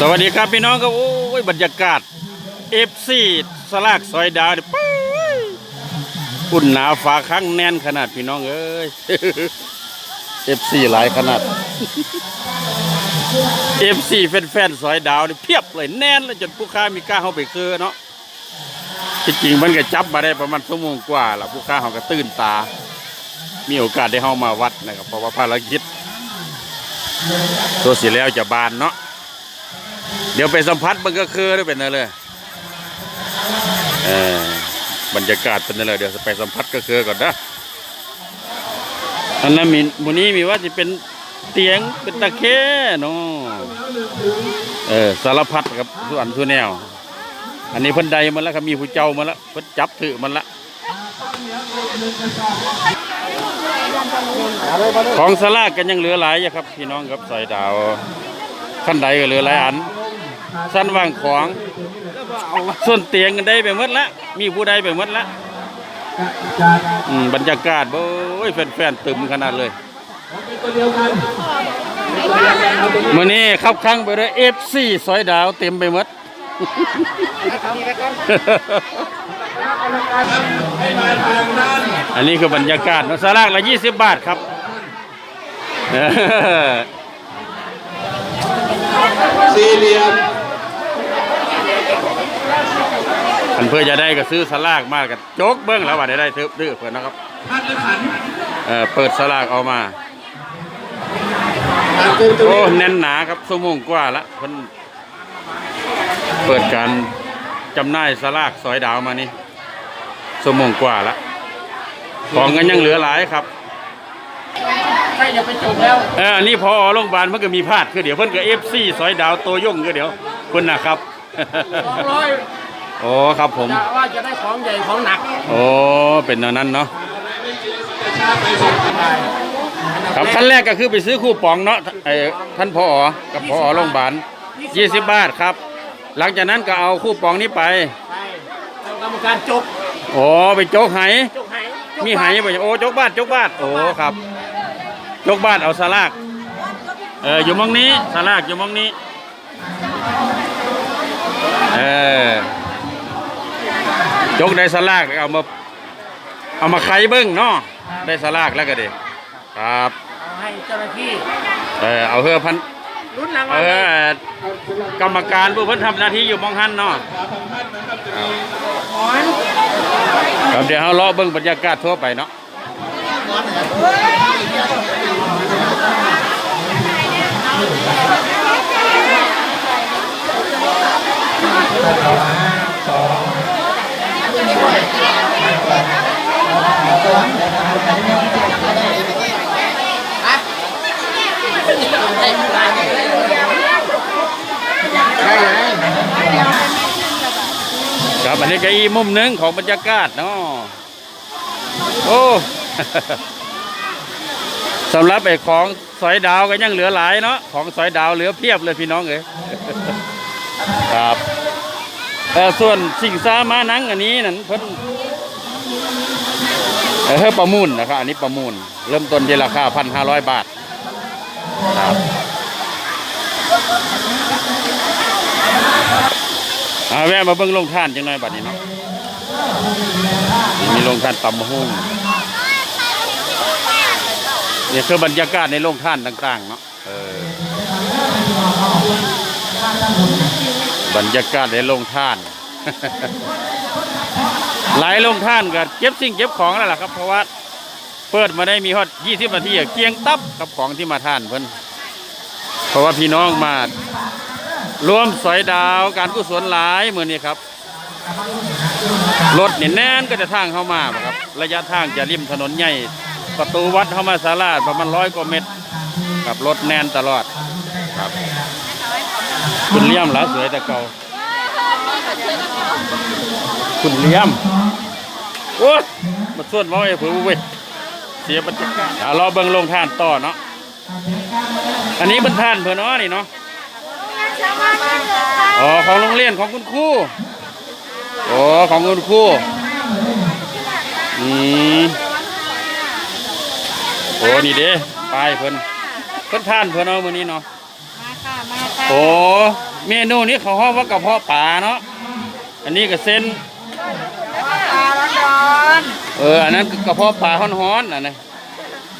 สวัสดีครับพี่น้องครับโอ้ยบรรยากาศ FC สลากซอยดาวนี่ปุ้ยอุ่นหนาฟ้าข้างแน่นขนาดพี่น้องเอ้ย FC หลายขนาด FC แฟนๆซอยดาวนี่เพียบเลยแน่นเลยจนผู้ค้ามีกล้าเข้าไปคือเนาะที่จริงมันก็จับมาได้ประมาณชั่วโมงกว่าละผู้ค้าเขาก็ตื่นตา มีโอกาสได้เข้ามาวัดนะครับเพราะว่าภารกิจ ตัวเสีแล้วจะบานเนาะเดี๋ยวไปสัมผัสมันก็คือได้เป็นอะไรเลยเออบรรยากาศเป็นอะไรเดี๋ยวไปสัมผัสก็คือก่อนนะอันนั้นมีหมูนี้มีว่าจะเป็นเตียงเป็นตะแคเนาะเออสารพัดครับทุกอันทุแนว อันนี้พิ่นใดมันแล้วครับมีผู้เจ้ามันละเพิ่นจับถือมันละ ของสลากกันยังเหลือหลายอยู่ครับ พี่น้องครับใส่ดาวขั้นใดก็เหลือหลายอัน สั้นว่างของ ส่วนเตียงกันได้ไปหมดละมีผู้ใดไปหมดละอืมบรรยากาศโอ้ยแฟนๆตึมขนาดเลยมื่อนี้ขับข้างไปด้วยเอฟซีสอยดาวเต็มไปหมด อันนี้คือบรรยากาศเนอะสลากละยี่สิบบาทครับเออสี่เหลี่ยมอันเพื่อจะได้ก็ซื้อสลากมากกันโจกเบิ้งแล้วว่าได้ได้ทึบดื้อเพื่อนนะครับพัดและขันเออเปิดสลากเอามาตามเป็นตัวโอ้นี้แน่นหนาครับชั่วโมงกว่าละเพิ่นเปิดการจำหน่ายสลากสอยดาวมานี่ ชั่วโมงกว่าละของกันยังเหลือหลายครับใกล้จะไปจบแล้วเอออันนี้พอโรงพยาบาลมันก็มีพลาดคือเดี๋ยวเพิ่นก็เอฟซีสอยดาวโตย่งก็เดี๋ยวคุณนะครับสองร้อยโอ้ครับผมจะว่าจะได้ของใหญ่ของหนักโอ้เป็นแนวนั้นเนาะครับขั้นแรกก็คือไปซื้อคูปองเนาะไอ้ท่านพอกับพอโรงพยาบาล20 บาทครับ หลังจากนั้นก็เอาคูปองนี้ไปไปเอากรรมการจบ โอ้ไปโจกไหจบไหมีไหไปโอ้โจกบาทโจกบาทโอ้ครับโจกบาทเอาสลากเอออยู่หมองนี้สลากอยู่หมองนี้เออโจกได้สลากเอามาเอามาไขเบิ้งเนาะได้สลากแล้วก็ดีครับเอาให้เจ้าหน้าที่เออเอาเฮือพันรุ่นรางเอวัลอกรรมการผู้เพิ่นทำหน้าที่อยู่หมองหันเนาะหมอน ครับเดี๋ยวเราเลาะเบิ้งบรรยากาศทั่วไปเนาะได้ไง ครับอันนี้ก็อีมุมหนึ่งของบรรยากาศเนาะโอ้สำหรับไอ้ของสอยดาวก็ยังเหลือหลายเนาะของสอยดาวเหลือเพียบเลยพี่น้องเอ้ยครับเออส่วนสิ่งสามานังอันนี้นั่นเพิ่นเออประมูลนะครับอันนี้ประมูล เริ่มต้นที่ราคาพันห้าร้อยบาทครับ อาแวะมาเบิ่งลงท่านจังหน่อยบัดนี้เนาะนี่มีลงท่านตำมะฮุ่งนี่คือบรรยากาศในโรงท่านต่างๆเนาะเออบรรยากาศในโรงท่านหลายโรงท่านก็เก็บสิ่งเก็บของแล้วล่ะครับ เพราะว่าเปิดมาได้มีฮอด20นาทีเกียงตับกับของที่มาท่านเพิ่นเพราะว่าพี่น้องมา รวมสอยดาวการกุศลหลายมือนี้ครับ รถเนี่ยแน่นก็จะทางเข้ามาครับ ระยะทางจะริมถนนใหญ่ประตูวัดเข้ามาศาลาประมาณร้อยกว่าเมตรกับรถแน่นตลอดครับคุณเลี่ยมหลาสวยแต่เก่าคุณเลี่ยมโอ้ยมาส่วนเมาไอ้ผือเว้ยเสียบรรยากาศอะรอเบิ่งลงท่านต่อเนาะอันนี้เป็นท่านเพื่อนเนาะนี่เนาะ อ๋อของโรงเรียนของคุณครูโอ้ของคุณครูอืมโอ้นี่เด้ป้ายเพิ่นเพิ่นท่านเพิ่นเอามื้อนี้เนาะค่ะมาค่ะโอ้เมนูนี้เขาห้องว่ากระเพาะปลาเนาะอันนี้ก็เส้นปลาร้อนเอออันนั้นกระเพาะปลาฮ้อนๆอันนี้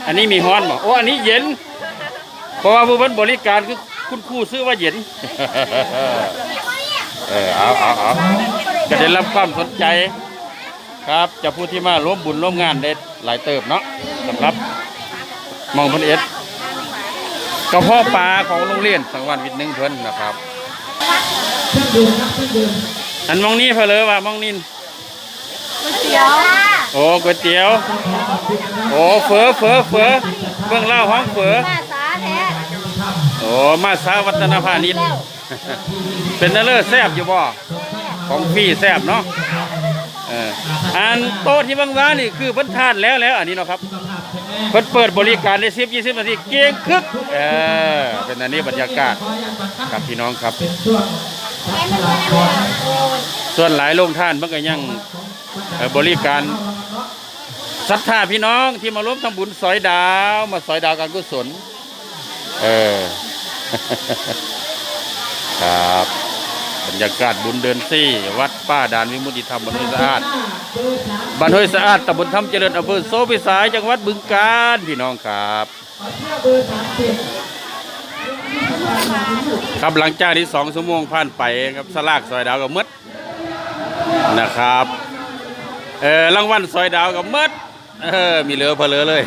อันนี้มีฮ้อนบ่โอ้อันนี้เย็นเพราะว่าผู้บริบริการคือ คุณครูซื้อว่าเย็นเออเอาเอาเอาก็ได้รับความสนใจ ครับจะผู้ที่มาร่วมบุญร่วมงานได้หลายเติบเนาะสำหรับมองพันเอ็ดกระเพาะปลาของโรงเรียนสังวรวิทย์หนึ่งเพิ่นนะครับ อันมองนี้เพนเลยว่ามองนี่ๆก๋วยเตี๋ยวโอ้ก๋วยเตี๋ยว โอ้เฝอเฝอเฝอเบื้องเล่าห้องเฝอมาสาแท้โอ้มาสาวัฒนพาณิชย์เป็นนั่นเลยแซบอยู่บ่ของฟรีแซบเนาะเอออันโต๊ะที่บางว้านี่คือเพิ่นทานแล้วแล้วอันนี้เนาะครับเพิ่นเปิดบริการได้10 20นาทีเก่งคึกเออเป็นอันนี้บรรยากาศครับพี่น้องครับ ส่วนหลายโรงท่านมันก็ยังเอ่อบริการศรัทธาพี่น้องที่มาร่วมทำบุญสอยดาว มาสอยดาวการกุศล เออ ครับบรรยากาศบุญเดือนสี่ วัดป้าดานวิมุติธรรมบ้านห้วยสะอาดบ้านห้วยสะอาดตำบลธรรมเจริญอำเภอโซพิสายจังหวัดบึงกาฬพี่น้องครับครับหลังจากที่สองชั่วโมงผ่านไปครับสลากซอยดาวกับมดนะครับเออรางวัลซอยดาวกับมดเออมีเหลือเพอเหลือเลย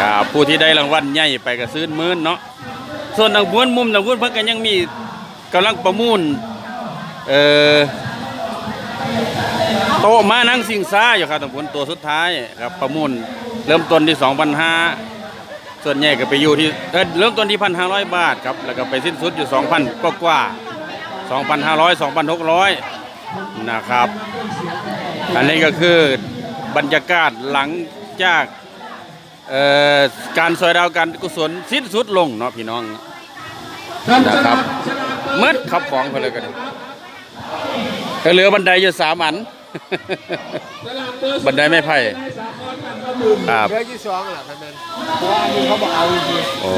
ครับผู้ที่ได้รางวัลใหญ่ไปก็ซื้อมื่นเนาะ ส่วนทางบ้วนมุมทางบ้วนเพิ่นก็ยังมีกำลังประมูลเออโตะมานั่งสิงซ่าอยู่ครับทางบวนตัวสุดท้ายครับประมูลเริ่มต้นที่2,500ส่วนใหญ่ก็ไปอยู่ที่เอ่อเริ่มต้นที่พันห้าร้อยบาทครับแล้วก็ไปสิ้นสุดอยู่สองพันกว่ากว่าสองพันห้าร้อยสองพันหกร้อยนะครับ อันนี้ก็คือบรรยากาศหลังจาก การซอยดาวการกุศลสิ้นสุดลงเนาะพี่น้องนะครับเมื่อขับของไปเลยกันเหลือบันไดอยู่สามอัน บันไดไม่ไผ่ครับเหลืที่สองหล่ะท่านนั้นเพราะอันเขาบอกเอาจริงโอ้